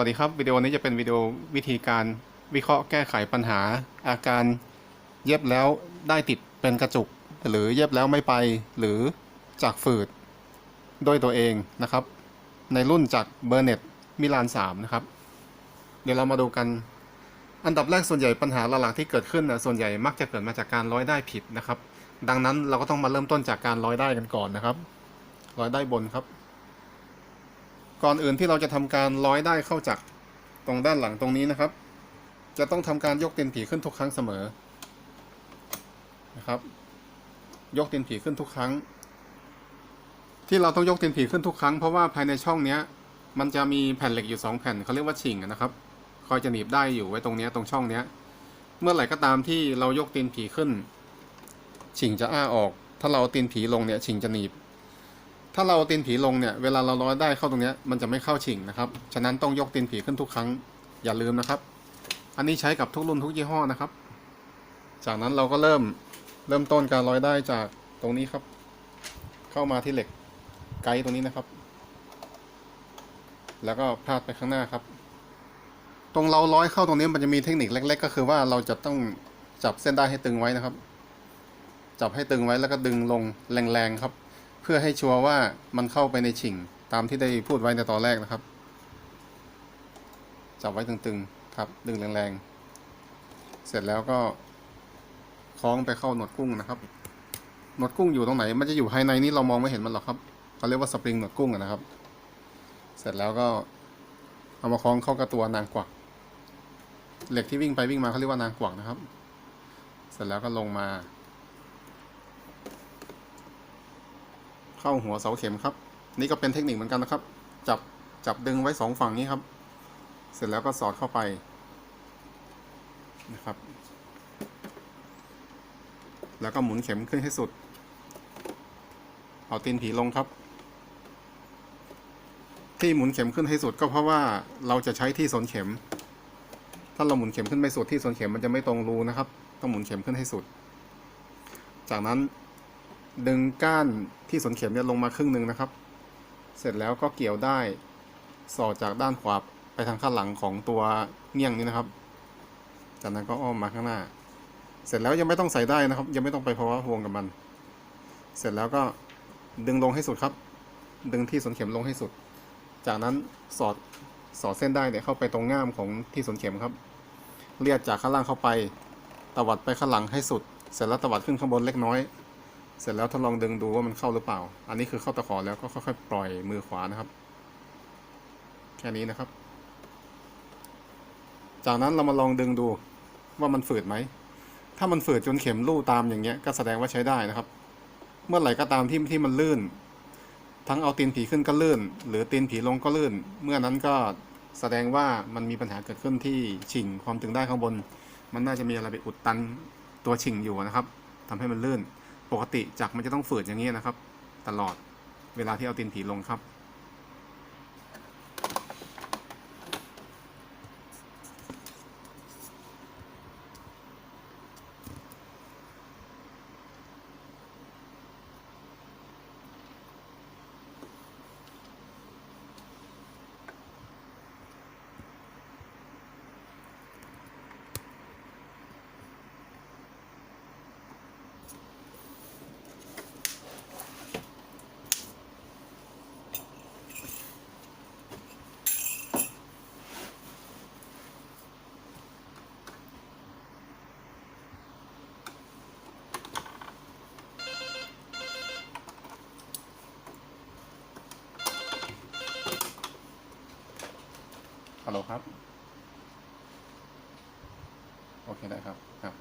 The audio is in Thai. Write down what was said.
วัสดีครับ วิดีโอนี้จะเป็นวิดีโอวิธีการวิเคราะห์แก้ไขปัญหา อาการเย็บแล้วได้ติดเป็นกระจุก หรือเย็บแล้วไม่ไปหรือจากฝืดด้วยตัวเองนะครับ ในรุ่นจากเบอร์เน็ตมิลาน3นะครับ เดี๋ยวเรามาดูกัน อันดับแรกส่วนใหญ่ปัญหาหลักๆที่เกิดขึ้นนะส่วนใหญ่มักจะเกิดมาจากการร้อยได้ผิดนะครับ ดังนั้นเราก็ต้องมาเริ่มต้นจากการร้อยได้กันก่อนนะครับ ร้อยได้บนครับ ก่อนอื่นที่เราจะทำการร้อยได้เข้าจากตรงด้านหลังตรงนี้นะครับ จะต้องทำการยกตีนผีขึ้นทุกครั้งเสมอนะครับ ยกตีนผีขึ้นทุกครั้ง ที่เราต้องยกตีนผีขึ้นทุกครั้งเพราะว่าภายในช่องเนี้ย มันจะมีแผ่นเหล็กอยู่สองแผ่นเขาเรียกว่าชิงนะครับ คอยจะหนีบได้อยู่ไว้ตรงเนี้ยตรงช่องเนี้ย เมื่อไหร่ก็ตามที่เรายกตีนผีขึ้น ชิงจะอ้าออก ถ้าเราเอาตีนผีลงเนี่ยชิงจะหนีบ ถ้าเราเตีนผีลงเนี่ย เวลาเราร้อยได้เข้าตรงเนี้ยมันจะไม่เข้าชิงนะครับ ฉะนั้นต้องยกตีนผีขึ้นทุกครั้ง อย่าลืมนะครับ อันนี้ใช้กับทุกรุ่นทุกยี่ห้อนะครับ จากนั้นเราก็เริ่มเริ่มต้นการร้อยได้จากตรงนี้ครับ เข้ามาที่เหล็กไกด์ตรงนี้นะครับ แล้วก็พาดไปข้างหน้าครับ ตรงเราร้อยเข้าตรงนี้มันจะมีเทคนิคเล็ก ๆ ก็คือว่าเราจะต้องจับเส้นได้ให้ตึงไว้นะครับ จับให้ตึงไว้แล้วก็ดึงลงแรงๆครับ พื่อให้ชัวร์ว่ามันเข้าไปในฉิงตามที่ได้พูดไว้ในตอนแรกนะครับ จับไว้ตึงๆ ครับ ดึงแรงๆ เสร็จแล้วก็คล้องไปเข้าหนวดกุ้งนะครับ หนวดกุ้งอยู่ตรงไหน มันจะอยู่ภายในนี้เรามองไม่เห็นมันหรอกครับเขาเรียกว่าสปริงหนวดกุ้งนะครับ เสร็จแล้วก็เอามาคล้องเข้ากับตัวนางกวัก เหล็กที่วิ่งไปวิ่งมาเขาเรียกว่านางกวักนะครับ เสร็จแล้วก็ลงมา เข้าหัวเสาเข็มครับ นี่ก็เป็นเทคนิคเหมือนกันนะครับ จับจับดึงไว้สองฝั่งนี้ครับ เสร็จแล้วก็สอดเข้าไปนะครับ แล้วก็หมุนเข็มขึ้นให้สุด เอาตีนผีลงครับ ที่หมุนเข็มขึ้นให้สุดก็เพราะว่าเราจะใช้ที่สนเข็ม ถ้าเราหมุนเข็มขึ้นไม่สุดที่สนเข็มมันจะไม่ตรงรูนะครับ ต้องหมุนเข็มขึ้นให้สุด จากนั้น ดึงก้านที่สนเข็มเนี่ยลงมาครึ่งหนึ่งนะครับ เสร็จแล้วก็เกี่ยวได้สอดจากด้านขวาไปทางข้างหลังของตัวเงี้ยงนี้นะครับ จากนั้นก็อ้อมมาข้างหน้า เสร็จแล้วยังไม่ต้องใส่ได้นะครับ ยังไม่ต้องไปภาวะพวงกับมัน เสร็จแล้วก็ดึงลงให้สุดครับ ดึงที่สนเข็มลงให้สุด จากนั้นสอดสอดเส้นได้เนี่ยเข้าไปตรงง่ามของที่สนเข็มครับ เลียดจากข้างล่างเข้าไป ตวัดไปข้างหลังให้สุด เสร็จแล้วตวัดขึ้นข้างบนเล็กน้อย เสร็จแล้วทดลองดึงดูว่ามันเข้าหรือเปล่า อันนี้คือเข้าตะขอแล้วก็ค่อยๆปล่อยมือขวานะครับ แค่นี้นะครับ จากนั้นเรามาลองดึงดูว่ามันฝืดไหม ถ้ามันฝืดจนเข็มลู่ตามอย่างเงี้ยก็แสดงว่าใช้ได้นะครับ เมื่อไหร่ก็ตามที่ที่มันลื่น ทั้งเอาตีนผีขึ้นก็ลื่น หรือตีนผีลงก็ลื่น เมื่อนั้นก็แสดงว่ามันมีปัญหาเกิดขึ้นที่ชิงความตึงได้ข้างบน มันน่าจะมีอะไรไปอุดตันตัวชิงอยู่นะครับทำให้มันลื่น ปกติจักรมันจะต้องฝืดอย่างนี้นะครับ ตลอดเวลาที่เอาตีนผีลงครับ ฮัลโหลครับ โอเคได้ครับ ครับ